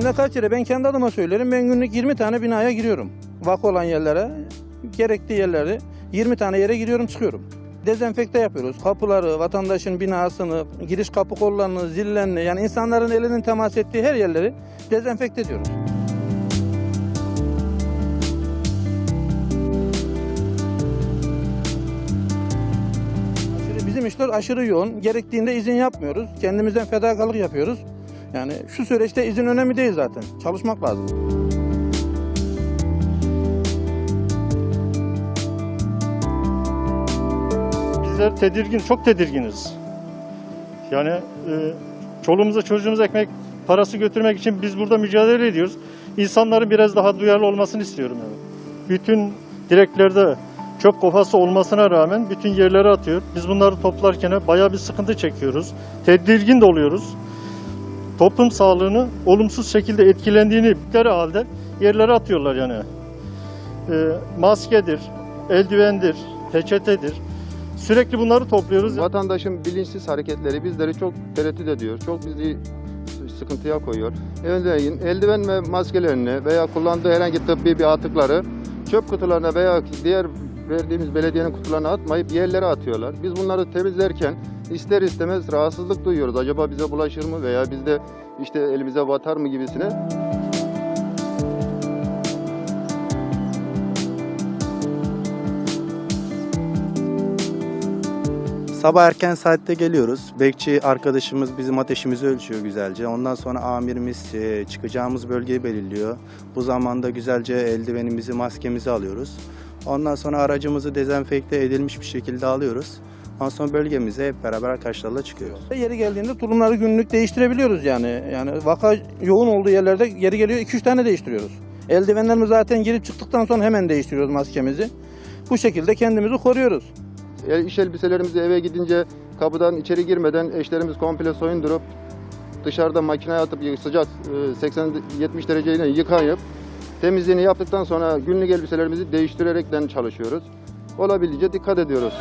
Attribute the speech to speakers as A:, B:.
A: Günde kaç yere ben kendi adıma söylerim. Ben günlük 20 tane binaya giriyorum. Vak olan yerlere, gerektiği yerleri 20 tane yere giriyorum çıkıyorum. Dezenfekte yapıyoruz. Kapıları, vatandaşın binasını, giriş kapı kollarını, zillerini yani insanların elinin temas ettiği her yerleri dezenfekte ediyoruz. Aşırı- Bizim işler aşırı yoğun. Gerektiğinde izin yapmıyoruz. Kendimizden fedakarlık yapıyoruz. Yani şu süreçte izin önemli değil zaten. Çalışmak lazım.
B: Bizler tedirgin, çok tedirginiz. Yani e, çoluğumuza çocuğumuza ekmek parası götürmek için biz burada mücadele ediyoruz. İnsanların biraz daha duyarlı olmasını istiyorum. Yani. Bütün direklerde çöp kovası olmasına rağmen bütün yerlere atıyor. Biz bunları toplarken bayağı bir sıkıntı çekiyoruz. Tedirgin de oluyoruz. Toplum sağlığını olumsuz şekilde etkilendiğini bildikleri halde yerlere atıyorlar yani. E, maskedir, eldivendir, peçetedir. Sürekli bunları topluyoruz.
C: Vatandaşın bilinçsiz hareketleri bizleri çok tereddüt ediyor. Çok bizi sıkıntıya koyuyor. Örneğin eldiven ve maskelerini veya kullandığı herhangi tıbbi bir atıkları çöp kutularına veya diğer verdiğimiz belediyenin kutularına atmayıp yerlere atıyorlar. Biz bunları temizlerken ister istemez rahatsızlık duyuyoruz. Acaba bize bulaşır mı veya biz de işte elimize batar mı gibisine.
D: Sabah erken saatte geliyoruz. Bekçi arkadaşımız bizim ateşimizi ölçüyor güzelce. Ondan sonra amirimiz e, çıkacağımız bölgeyi belirliyor. Bu zamanda güzelce eldivenimizi, maskemizi alıyoruz. Ondan sonra aracımızı dezenfekte edilmiş bir şekilde alıyoruz. Sonra bölgemize hep beraber arkadaşlarla çıkıyoruz.
A: Yeri geldiğinde tulumları günlük değiştirebiliyoruz yani. Yani vaka yoğun olduğu yerlerde yeri geliyor 2-3 tane değiştiriyoruz. Eldivenlerimizi zaten girip çıktıktan sonra hemen değiştiriyoruz maskemizi. Bu şekilde kendimizi koruyoruz.
C: El- İş elbiselerimizi eve gidince kapıdan içeri girmeden eşlerimiz komple soyundurup dışarıda makineye atıp sıcak e, 80-70 dereceyle yıkayıp temizliğini yaptıktan sonra günlük elbiselerimizi değiştirerekten çalışıyoruz. Olabildiğince dikkat ediyoruz.